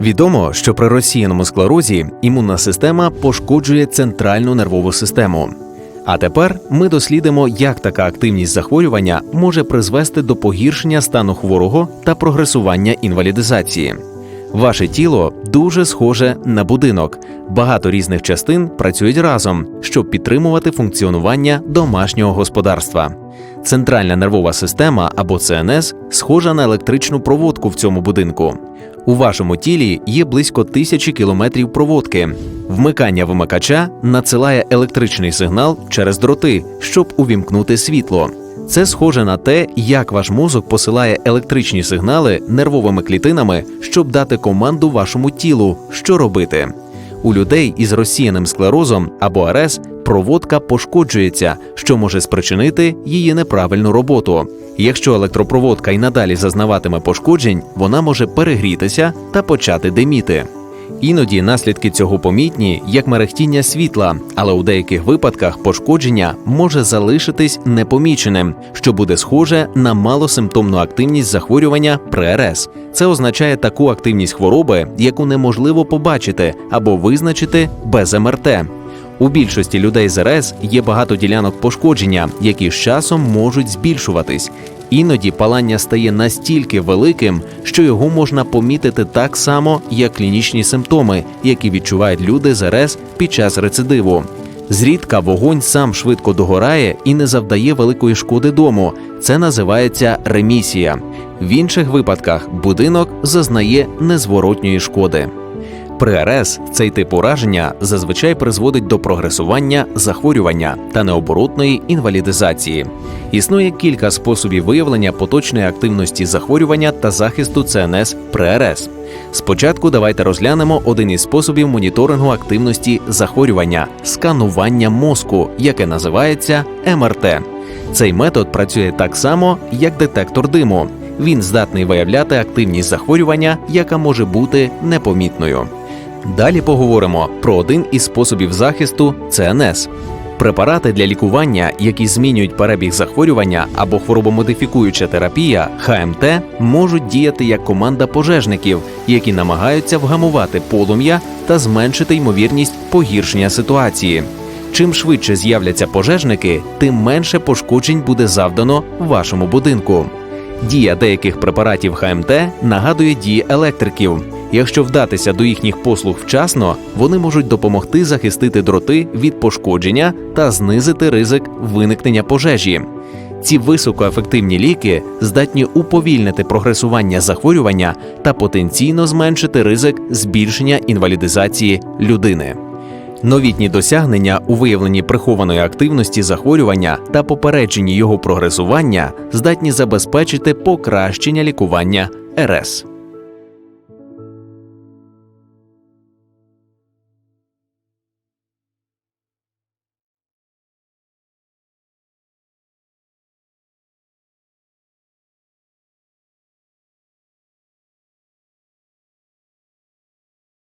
Відомо, що при розсіяному склерозі імунна система пошкоджує центральну нервову систему. А тепер ми дослідимо, як така активність захворювання може призвести до погіршення стану хворого та прогресування інвалідизації. Ваше тіло дуже схоже на будинок. Багато різних частин працюють разом, щоб підтримувати функціонування домашнього господарства. Центральна нервова система або ЦНС схожа на електричну проводку в цьому будинку. У вашому тілі є близько тисячі кілометрів проводки. Вмикання вимикача надсилає електричний сигнал через дроти, щоб увімкнути світло. Це схоже на те, як ваш мозок посилає електричні сигнали нервовими клітинами, щоб дати команду вашому тілу, що робити. У людей із розсіяним склерозом або РС проводка пошкоджується, що може спричинити її неправильну роботу. Якщо електропроводка й надалі зазнаватиме пошкоджень, вона може перегрітися та почати диміти. Іноді наслідки цього помітні як мерехтіння світла, але у деяких випадках пошкодження може залишитись непоміченим, що буде схоже на малосимптомну активність захворювання при. Це означає таку активність хвороби, яку неможливо побачити або визначити без МРТ. У більшості людей з РС є багато ділянок пошкодження, які з часом можуть збільшуватись. Іноді палання стає настільки великим, що його можна помітити так само, як клінічні симптоми, які відчувають люди з РС під час рецидиву. Зрідка вогонь сам швидко догорає і не завдає великої шкоди дому. Це називається ремісія. В інших випадках будинок зазнає незворотньої шкоди. При цей тип ураження зазвичай призводить до прогресування захворювання та необоротної інвалідизації. Існує кілька способів виявлення поточної активності захворювання та захисту ЦНС при. Спочатку давайте розглянемо один із способів моніторингу активності захворювання сканування мозку, яке називається МРТ. Цей метод працює так само, як детектор диму. Він здатний виявляти активність захворювання, яка може бути непомітною. Далі поговоримо про один із способів захисту ЦНС. Препарати для лікування, які змінюють перебіг захворювання або хворобомодифікуюча терапія ХМТ, можуть діяти як команда пожежників, які намагаються вгамувати полум'я та зменшити ймовірність погіршення ситуації. Чим швидше з'являться пожежники, тим менше пошкоджень буде завдано вашому будинку. Дія деяких препаратів ХМТ нагадує дії електриків. Якщо вдатися до їхніх послуг вчасно, вони можуть допомогти захистити дроти від пошкодження та знизити ризик виникнення пожежі. Ці високоефективні ліки здатні уповільнити прогресування захворювання та потенційно зменшити ризик збільшення інвалідизації людини. Новітні досягнення у виявленні прихованої активності захворювання та попередженні його прогресування здатні забезпечити покращення лікування РС.